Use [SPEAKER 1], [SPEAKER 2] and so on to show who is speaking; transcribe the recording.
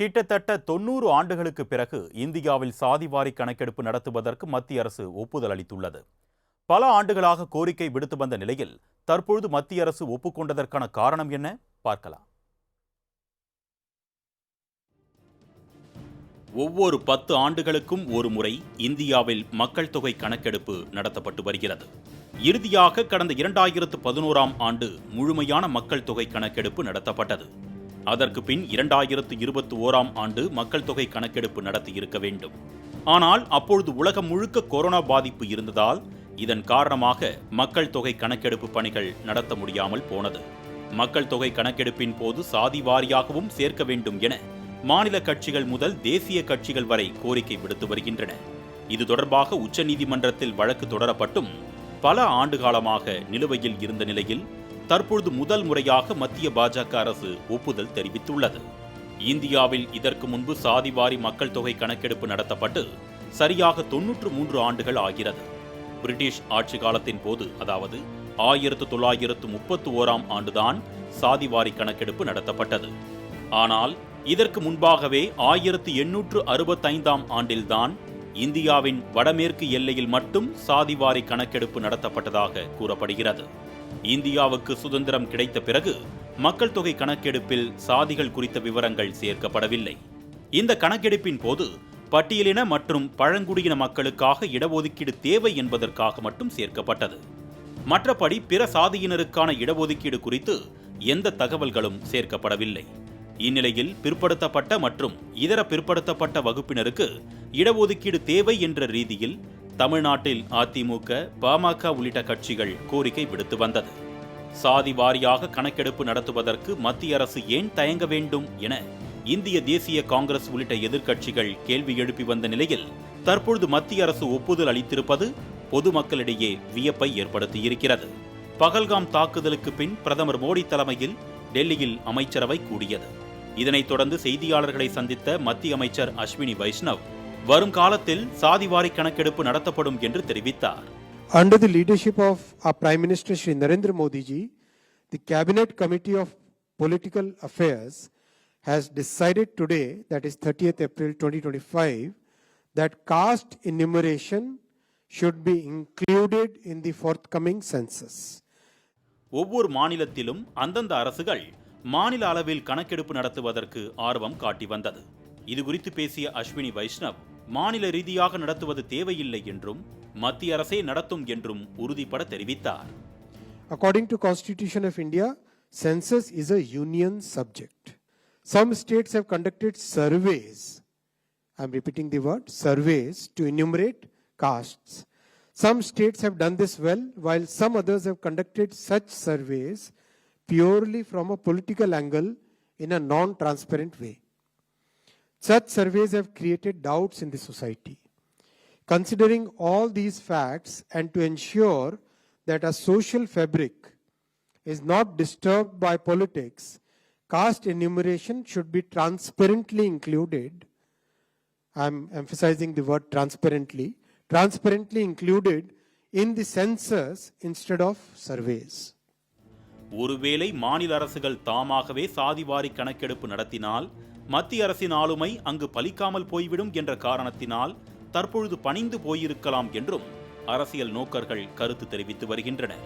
[SPEAKER 1] கிட்டத்தட்ட தொன்னூறு ஆண்டுகளுக்கு பிறகு இந்தியாவில் சாதிவாரி கணக்கெடுப்பு நடத்துவதற்கு மத்திய அரசு ஒப்புதல் அளித்துள்ளது. பல ஆண்டுகளாக கோரிக்கை விடுத்து வந்த நிலையில் தற்பொழுது மத்திய அரசு ஒப்புக்கொண்டதற்கான காரணம் என்ன? பார்க்கலாம். ஒவ்வொரு பத்து ஆண்டுகளுக்கும் ஒரு முறை இந்தியாவில் மக்கள் தொகை கணக்கெடுப்பு நடத்தப்பட்டு வருகிறது. இறுதியாக கடந்த இரண்டாயிரத்து பதினோராம் ஆண்டு முழுமையான மக்கள் தொகை கணக்கெடுப்பு நடத்தப்பட்டது. அதற்கு பின் இரண்டாயிரத்து இருபத்தி ஓராம் ஆண்டு மக்கள் தொகை கணக்கெடுப்பு நடத்தியிருக்க வேண்டும். ஆனால் அப்பொழுது உலகம் முழுக்க கொரோனா பாதிப்பு இருந்ததால் இதன் காரணமாக மக்கள் தொகை கணக்கெடுப்பு பணிகள் நடத்த முடியாமல் போனது. மக்கள் தொகை கணக்கெடுப்பின் போது சாதி வாரியாகவும் சேர்க்க வேண்டும் என மாநில கட்சிகள் முதல் தேசிய கட்சிகள் வரை கோரிக்கை விடுத்து வருகின்றன. இது தொடர்பாக உச்சநீதிமன்றத்தில் வழக்கு தொடரப்பட்டும் பல ஆண்டுகாலமாக நிலுவையில் இருந்த நிலையில் தற்பொழுது முதல் முறையாக மத்திய பாஜக அரசு ஒப்புதல் தெரிவித்துள்ளது. இந்தியாவில் இதற்கு முன்பு சாதிவாரி மக்கள் தொகை கணக்கெடுப்பு நடத்தப்பட்டு சரியாக தொன்னூற்று மூன்று ஆண்டுகள் ஆகிறது. பிரிட்டிஷ் ஆட்சி காலத்தின் போது அதாவது ஆயிரத்து தொள்ளாயிரத்து முப்பத்து ஓராம் ஆண்டுதான் சாதிவாரி கணக்கெடுப்பு நடத்தப்பட்டது. ஆனால் இதற்கு முன்பாகவே ஆயிரத்து எண்ணூற்று அறுபத்தைந்தாம் ஆண்டில்தான் இந்தியாவின் வடமேற்கு எல்லையில் மட்டும் சாதிவாரி கணக்கெடுப்பு நடத்தப்பட்டதாக கூறப்படுகிறது. இந்தியாவுக்கு சுதந்திரம் கிடைத்த பிறகு மக்கள் தொகை கணக்கெடுப்பில் சாதிகள் குறித்த விவரங்கள் சேர்க்கப்படவில்லை. இந்த கணக்கெடுப்பின் போது பட்டியலின மற்றும் பழங்குடியின மக்களுக்காக இடஒதுக்கீடு தேவை என்பதற்காக மட்டும் சேர்க்கப்பட்டது. மற்றபடி பிற சாதியினருக்கான இடஒதுக்கீடு குறித்து எந்த தகவல்களும் சேர்க்கப்படவில்லை. இந்நிலையில் பிற்படுத்தப்பட்ட மற்றும் இதர பிற்படுத்தப்பட்ட வகுப்பினருக்கு இடஒதுக்கீடு தேவை என்ற ரீதியில் தமிழ்நாட்டில் அதிமுக பாமக உள்ளிட்ட கட்சிகள் கோரிக்கை விடுத்து வந்தது. சாதி வாரியாக கணக்கெடுப்பு நடத்துவதற்கு மத்திய அரசு ஏன் தயங்க வேண்டும் என இந்திய தேசிய காங்கிரஸ் உள்ளிட்ட எதிர்க்கட்சிகள் கேள்வி எழுப்பி வந்த நிலையில் தற்பொழுது மத்திய அரசு ஒப்புதல் அளித்திருப்பது பொதுமக்களிடையே வியப்பை ஏற்படுத்தியிருக்கிறது. பகல்காம் தாக்குதலுக்கு பின் பிரதமர் மோடி தலைமையில் டெல்லியில் அமைச்சரவை கூடியது. இதனைத் தொடர்ந்து செய்தியாளர்களை சந்தித்த மத்திய அமைச்சர் அஸ்வினி வைஷ்ணவ் வரும் காலத்தில் சாதிவாரி கணக்கெடுப்பு நடத்தப்படும் என்று தெரிவித்தார்
[SPEAKER 2] Under the leadership of our Prime Minister Shri Narendra Modi ji, the Cabinet Committee of Political Affairs has decided today, that is 30th April 2025, that caste enumeration should be included in the forthcoming census.
[SPEAKER 1] ஒவ்வொரு மாநிலத்திலும் அந்தந்த அரசுகள் மாநில அளவில் கணக்கெடுப்பு நடத்துவதற்கு ஆர்வம் காட்டி வந்தது இது குறித்து பேசிய அஸ்வினி வைஷ்ணவ் மாநில ரீதியாக நடத்துவது தேவையில்லை என்றும் மத்திய அரசே நடத்தும் என்றும் உறுதிபட தெரிவித்தார்
[SPEAKER 2] According to Constitution of India, census is a union subject. Some states have conducted surveys. I'm repeating the word surveys to enumerate castes. Some states have done this well, while some others have conducted such surveys purely from a political angle in a non transparent way. Such surveys have created doubts in the society. Considering all these facts and to ensure that our social fabric is not disturbed by politics, caste enumeration should be transparently included. I'm emphasizing the word transparently, transparently included in the census instead of surveys.
[SPEAKER 1] ஒருவேளை மாநில அரசுகள் தாமாகவே சாதிவாரி கணக்கெடுப்பு நடத்தினால் மத்திய அரசின் ஆளுமை அங்கு பலிக்காமல் போய்விடும் என்ற காரணத்தினால் தற்பொழுது பணிந்து போயிருக்கலாம் என்றும் அரசியல் நோக்கர்கள் கருத்து தெரிவித்து வருகின்றனர்.